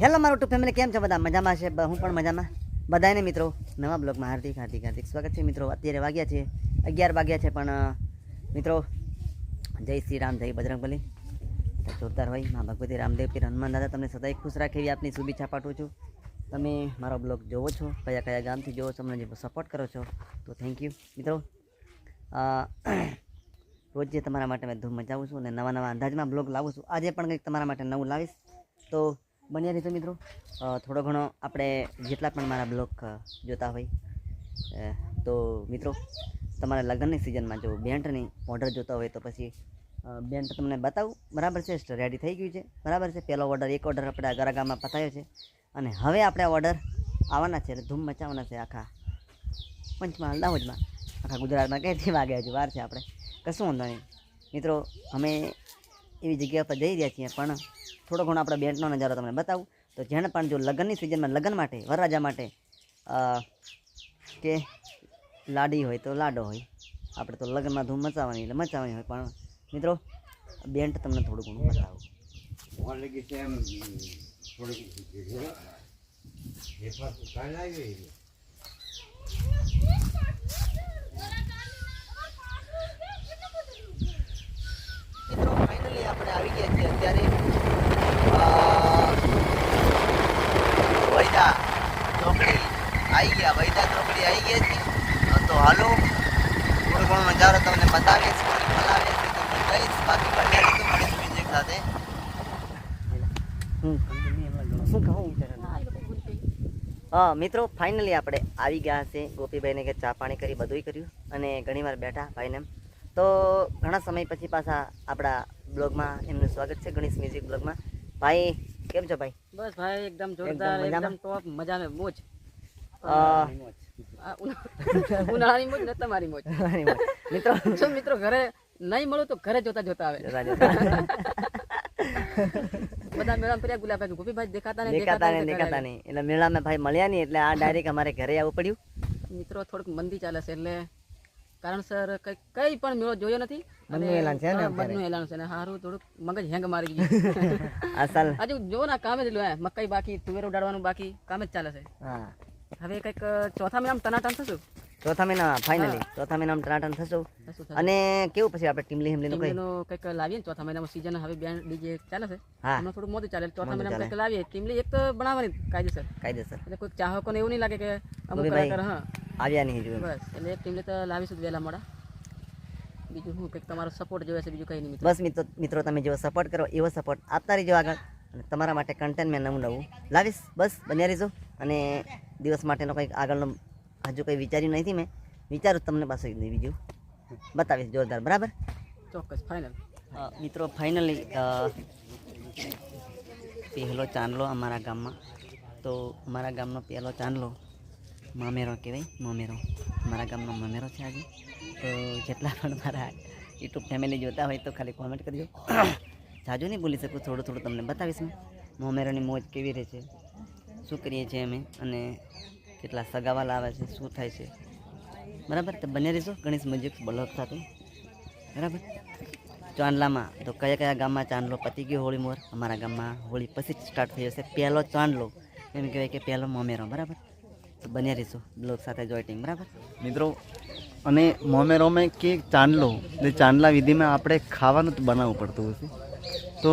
Hello મારું two family કેમ છો બધા? મજામાં છે? હું પણ મજામાં. બધાને મિત્રો, નવા બ્લોગમાં હાર્દિક હાર્દિક હાર્દિક સ્વાગત છે મિત્રો. અત્યારે વાગ્યા છે, અગિયાર વાગ્યા છે, પણ મિત્રો, જય શ્રી રામ, જય બજરંગબલી. જોરદાર હોય. મા ભગવતી રામદેવ પીર હનુમાન દાદા, તમને સદાય ખુશ રાખે એવી આપની શુભેચ્છા પાઠવું છું. તમે મારો બ્લોગ જોવો છો, કયા કયા ગામથી જોવો છો મને જે સપોર્ટ કરો છો, તો થેન્ક યુ મિત્રો રોજ જે તમારા માટે મેં ધૂમ મચાવું છું અને નવા નવા અંદાજમાં બ્લોગ લાવું છું. આજે પણ કંઈક તમારા માટે નવું લાવીશ. તો બન્યા રહેજો મિત્રો. થોડો ઘણો આપણે જેટલા પણ મારા બ્લોગ જોતા હોય તો મિત્રો, તમારા લગ્નની સિઝનમાં જો બેન્ટની ઓર્ડર જોતા હોય તો પછી બેન્ટ તમને બતાવું. બરાબર છે રેડી થઈ ગયું છે. બરાબર છે, પહેલો ઓર્ડર એક ઓર્ડર આપણે ગરાગામાં પતાવ્યો છે. અને હવે આપણે ઓર્ડર આવવાના છે, એટલે ધૂમ મચાવવાના છે આખા પંચમહાલ, દાહોદમાં. આખા ગુજરાતમાં ક્યાંથી વાગે હજુ? વાર છે આપણે. કશું વાંધો નહીં. મિત્રો, અમે એવી જગ્યા પર જઈ રહ્યા છીએ. પણ થોડો ઘણો આપણે બેન્ટનો નજારો તમને બતાવું. તો જેણે પણ જો લગ્નની સિઝનમાં લગ્ન માટે, વરરાજા માટે કે લાડી હોય તો લાડો હોય. આપણે તો લગ્નમાં ધૂમ મચાવવાની એટલે મચાવવાની હોય. પણ મિત્રો બેન્ટ તમને થોડું ઘણું બતાવું. વहाँ અત્યારે વૈદા ચોકડી આવી ગયા, વૈદા ચોકડી આવી ગયા છે તો હાલો થોડો ઘણો નજારો તમને બતાવીશ બોલાવીશ તમને કહીશ શું કહું? હા, મિત્રો ફાઇનલી આપણે આવી ગયા છે ગોપીભાઈને કે ચા પાણી કરી બધુંય કર્યું અને ઘણીવાર બેઠા ભાઈને. તો ઘણા સમય પછી પાછા આપણા બ્લોગમાં એમનું સ્વાગત છે ગણેશ મ્યુઝિક બ્લોગમાં. ભાઈ કેમ છો ભાઈ? બસ ભાઈ એકદમ જોરદાર એકદમ ટોપ મજા. મે મોજ. ઉનાળાની મોજ ને તમારી મોજ. મિત્રો જો મિત્રો ઘરે નહીં મળો તો ઘરે જોતા જોતા આવે. બધા મેળામાં ફર્યા ગુલાબ ભાઈ ગોપીભાઈ દેખાતા ને દેખાતા ને ને દેખાતા નહીં. એટલે મેળામાં ભાઈ મળ્યા નહીં એટલે આ ડાયરેક્ટ અમારે ઘરે આવવું પડ્યું. મિત્રો થોડુંક મંદી ચાલે છે એટલે કારણસર કઈ કઈ પણ મેળો જોયો નથી. એલાન છે ને એલાન છે ને હારું થોડુંક મગજ હેંગ મારી ગયું. હજુ જો ના કામે જ લો મકાઈ બાકી તુવેર ઉડાડવાનું બાકી કામ જ ચાલે છે. હા. હવે કંઈક ચોથા મહિનામાં તનાટન થશું? ચોથા મહિના ફાઇનલી ચોથા મહિનામાં ટનાટન થશું. અને કેવું પછી આપણે ટીમલી કઈ? ટીમલીનું કંઈક લાવીએ ને ચોથા મહિનામાં સીઝન હવે બે ડીજે ચાલે છે. હા. થોડું મોડું ચાલે ચોથા મહિનામાં કંઈક લાવીએ. ટીમલી એક તો બનાવવાની કાયદેસર. કાયદેસર. એટલે કોઈ ચાહકોને એવું નહીં લાગે કે અમુક. કલાકાર હા. આવ્યા નહીં જોયું બસ એટલે એક ટીમલી તો લાવીશું વહેલા મોડા. બીજું શું કંઈક તમારો સપોર્ટ જોઈએ છે બીજું કંઈ નહીં બસ મિત્રો મિત્રો તમે જેવો સપોર્ટ કરો એવો સપોર્ટ આપતા રહેજો આગળ. અને તમારા માટે કન્ટેન્ટ મેં નવું નવું લાવીશ. બસ બન્યા રહીજો. અને દિવસ માટેનો કંઈક આગળનો હજુ કંઈ વિચાર્યું નથી મેં વિચારું તમને પાસે બીજું. બતાવીશ જોરદાર બરાબર? ચોક્કસ ફાઇનલ મિત્રો ફાઇનલી પહેલો ચાંદલો અમારા ગામમાં. તો અમારા ગામનો પહેલો ચાંદલો મામેરો કહેવાય મામેરો. અમારા ગામનો મામેરો છે આજે. તો જેટલા પણ મારા યુટ્યુબ ફેમિલી જોતા હોય તો ખાલી કોમેન્ટ કરજો. જાજુ નહીં બોલી શકું થોડું થોડું તમને બતાવીશ મેં. મોમેરોની મોજ કેવી રહે છે? શું કરીએ છીએ અમે? અને કેટલા સગાવાલા આવે છે, શું થાય છે. બરાબર, તો બને રહીશો ગણેશ મ્યુઝિક બ્લોક સાથે બરાબર. ચાંદલામાં તો કયા કયા ગામમાં ચાંદલો પતી ગયો હોળી મોર? અમારા ગામમાં હોળી પછી જ સ્ટાર્ટ થઈ જશે. પહેલો ચાંદલો. એમ કહેવાય કે પહેલો મોમેરો. બરાબર. તો બન્યા રહીશું બ્લોગ સાથે જોઈટિંગ બરાબર. મિત્રો, અને મોમેરોમાં કે ચાંદલો? એટલે ચાંદલા વિધિમાં આપણે ખાવાનું જ બનાવવું પડતું હશે. તો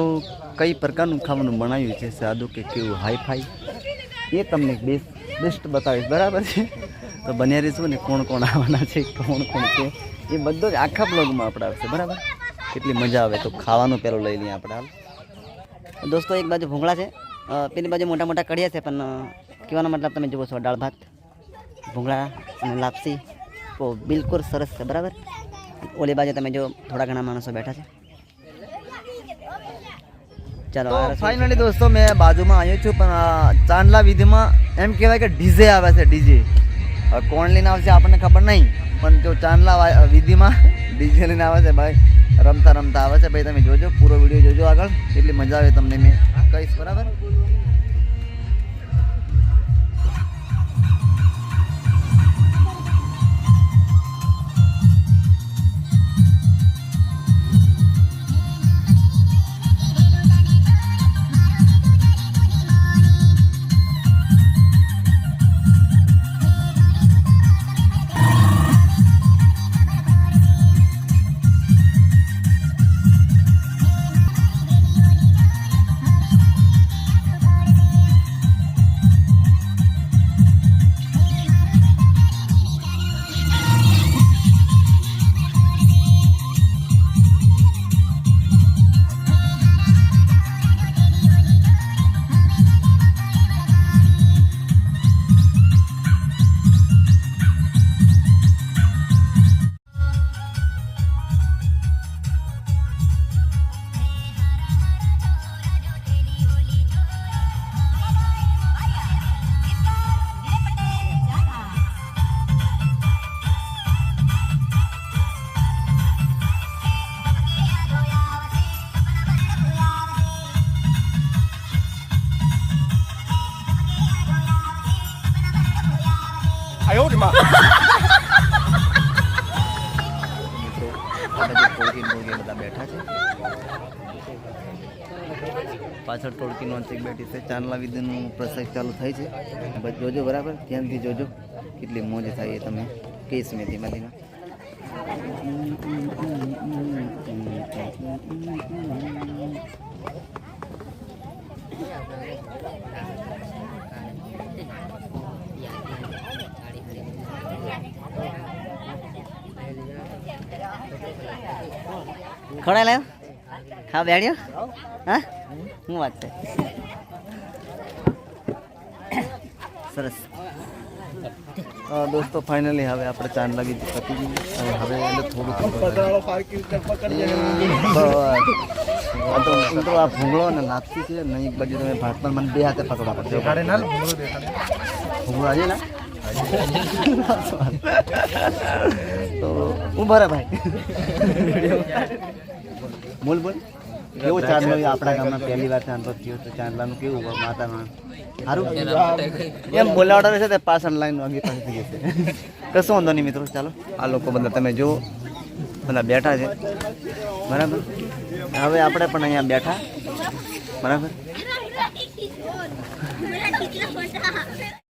કઈ પ્રકારનું ખાવાનું બનાવ્યું છે? સાદું કે કેવું? હાઈફાઈ એ તમને બેસ્ટ બેસ્ટ બતાવીશ, બરાબર છે? તો બન્યા રહીશું ને કોણ કોણ આવવાના છે, કોણ કોણ છે? એ બધો જ આખા બ્લોગમાં આપણે આવશે, બરાબર? કેટલી મજા આવે તો ખાવાનું પેલું લઈ લઈએ આપણે, હાલ. દોસ્તો, એક બાજુ ભૂંગળા છે. પેલી બાજુ મોટા મોટા કડિયા છે, પણ કહેવાનો મતલબ તમે જુઓ છો, દાળ ભાત, ભૂંગળા અને લાપસી. બિલકુલ સરસ છે, બરાબર? ઓલી બાજુ તમે જો થોડા ઘણા માણસો બેઠા છે. ચાલો ફાઇનલી દોસ્તો મેં બાજુમાં આવ્યો છું પણ ચાંદલા વિધિમાં એમ કહેવાય કે ડીજે આવે છે ડીજે. કોણ લઈને આવશે આપણને ખબર નહીં પણ જો ચાંદલા વિધિમાં ડીજે લઈને આવે છે ભાઈ રમતા રમતા આવે છે. ભાઈ તમે જોજો પૂરો વીડિયો જોજો આગળ એટલી મજા આવે તમને મેં કહીશ બરાબર? બધા બેઠા છે પાછળ ટોળકી નોંચક બેઠી છે. ચાંદલા વિદ્યાનું પ્રસંગ ચાલુ થાય છે. જોજો બરાબર, ધ્યાનથી જોજો કેટલી મોજ થાય એ તમે કહીશ મેં ધીમા ધીમા ખોડા લાવ્યો ખા બેડ્યો હા? શું વાત છે? સરસ. દોસ્તો ફાઇનલી હવે આપણે ચાંદ લાગી પતી ગયું. અને હવે એટલે થોડું તો આ ભૂંગળો ને લાપસી છે નહીં પછી તમે ભાત પણ મને બે હાથે પકડવા પડશે. ભૂંગળો આજે ના? તો ઊભા રહે ભાઈ. બોલ બોલ. કેવો ચાંદલો આપણા ગામમાં? પહેલી વાર ચાંદલો થયો તો ચાંદલાનું કેવું માતામાં સારું? એમ બોલાવડા છે તે પાસ લાઈન વાગી પાછી થઈ જશે. કશું વાંધો નહીં મિત્રો, ચાલો. આ લોકો બધા તમે જો બધા બેઠા છે. બરાબર? હવે આપણે પણ અહીંયા બેઠા. બરાબર?